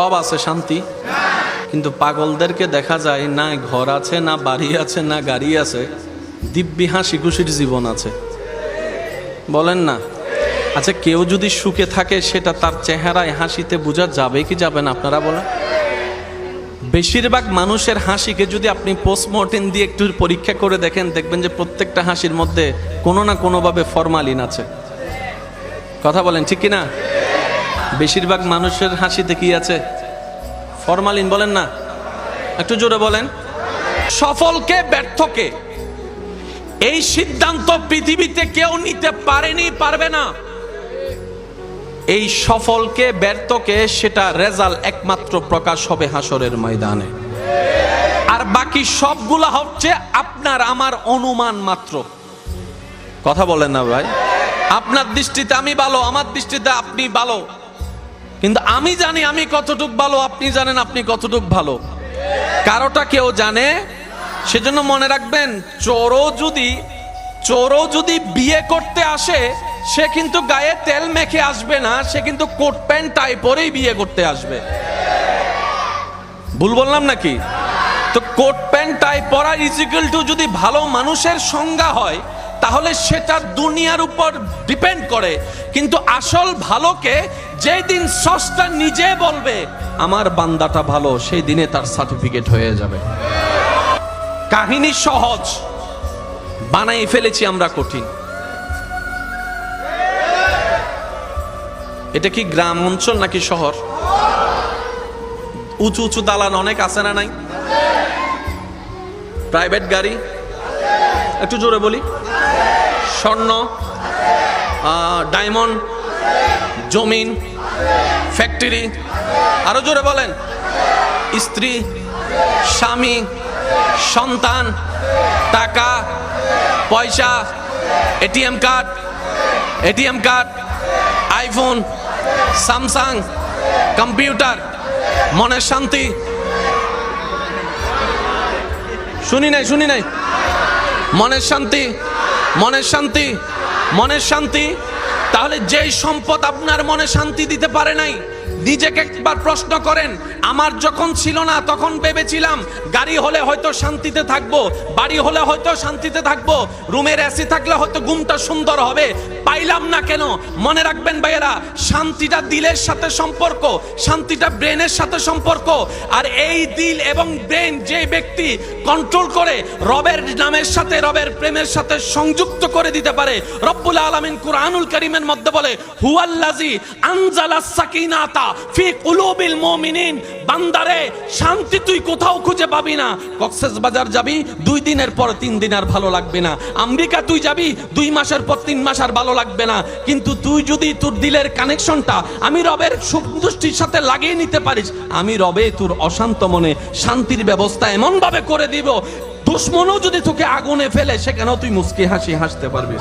সব আছে শান্তি। কিন্তু পাগলদেরকে দেখা যায় না ঘর আছে, না বাড়ি আছে, না গাড়ি আছে। দিব্যি হাসি খুশির জীবন আছে। বলেন না? আচ্ছা কেউ যদি সুখে থাকে, সেটা তার চেহারায় হাসিতে বোঝা যাবে কি যাবে না? আপনারা বলেন। বেশিরভাগ মানুষের হাসিকে যদি আপনি পোস্টমর্টেম দিয়ে একটু পরীক্ষা করে দেখেন, দেখবেন যে প্রত্যেকটা হাসির মধ্যে কোনো না কোনোভাবে ফরমালিন আছে। কথা বলেন, ঠিক কি না বেশিরভাগ মানুষের হাসিতে কি আছে? ফরমালিন বলেন না? একটু জোরে বলেন। সফলকে ব্যর্থকে। এই সিদ্ধান্ত পৃথিবীতে কেউ নিতে পারেনি, পারবে না। এই সফলকে ব্যর্থকে সেটা রেজাল্ট একমাত্র প্রকাশ হবে হাসরের ময়দানে। আর বাকি সবগুলা হচ্ছে আপনার, আমার অনুমান মাত্র। কথা বলেন না ভাই। আপনার দৃষ্টিতে আমি ভালো, আমার দৃষ্টিতে আপনি ভালো। কিন্তু আমি জানি আমি কতটুক ভালো, আপনি জানেন আপনি কতটুক ভালো। কারোটা কেউ জানে, সেজন্য মনে রাখবেন, চোরও যদি চোরও যদি বিয়ে করতে আসে, সে কিন্তু গায়ে তেল মেখে আসবে না, সে কিন্তু কোট প্যান্ট, টাই পরেই বিয়ে করতে আসবে। ভুল বললাম নাকি? তো কোট প্যান্ট, টাই পরা ইজিক্যাল টু যদি ভালো মানুষের সংজ্ঞা হয়, তাহলে সেটা দুনিয়ার উপর ডিপেন্ড করে। কিন্তু আসল ভালোকে যেই দিন সস্তা নিজে বলবে, আমার বান্দাটা ভালো সেই দিনে তার সার্টিফিকেট হয়ে যাবে। কাহিনী সহজ, বানাই ফেলেছি আমরা কঠিন। এটা কি গ্রাম অঞ্চল নাকি শহর? উঁচু উঁচু দালান অনেক আছে না নাই? প্রাইভেট গাড়ি? একটু জোরে বলি। স্বর্ণ? ডায়মন্ড জমিন? ফ্যাক্টরি। আরও জোরে বলেন। স্ত্রী, স্বামী, সন্তান, টাকা, পয়সা, ATM card ATM card, iPhone, Samsung, computer, মনের শান্তি। শুনি নাই শুনি নাই। মনের শান্তি মনের শান্তি মনের শান্তি। তাহলে যেই সম্পদ আপনার মনে শান্তি দিতে পারে নাই নিজেকে একবার প্রশ্ন করেন, আমার যখন ছিল না, তখন ভেবেছিলাম গাড়ি হলে হয়তো শান্তিতে থাকব, বাড়ি হলে হয়তো শান্তিতে থাকব, রুমের এসি থাকলে হয়তো ঘুমটা সুন্দর হবে, পাইলাম না কেন? মনে রাখবেন ভাইয়েরা, শান্তিটা দিলের সাথে সম্পর্ক, শান্তিটা ব্রেনের সাথে সম্পর্ক, আর এই দিল এবং ব্রেন যে ব্যক্তি কন্ট্রোল করে, রবের নামের সাথে, রবের প্রেমের সাথে সংযুক্ত করে দিতে পারে। রব্বুল আলামিন কুরআনুল করিমের মধ্যে বলে হুয়াল্লাজি আনজালাস সাকিনাতা ফি কুলুবিল মুমিনিন, বান্দারে, শান্তি তুই কোথাও খুঁজে পাবি না। কক্সেস বাজার যাবি, দুই দিনের পর তিন দিন আর ভালো লাগবে না। আমেরিকা তুই যাবি, দুই মাসের পর তিন মাস আর ভালো লাগবে না। কিন্তু তুই যদি তোর দিলের কানেকশনটা আমি রবের সুদৃষ্টির সাথে লাগিয়ে নিতে পারিস, আমি রবে তোর অশান্ত মনে শান্তির ব্যবস্থা এমন ভাবে করে দিব। দুশ্মনও যদি তোকে আগুনে ফেলে, সেখানেও তুই মুসকি হাসি হাসতে পারবি।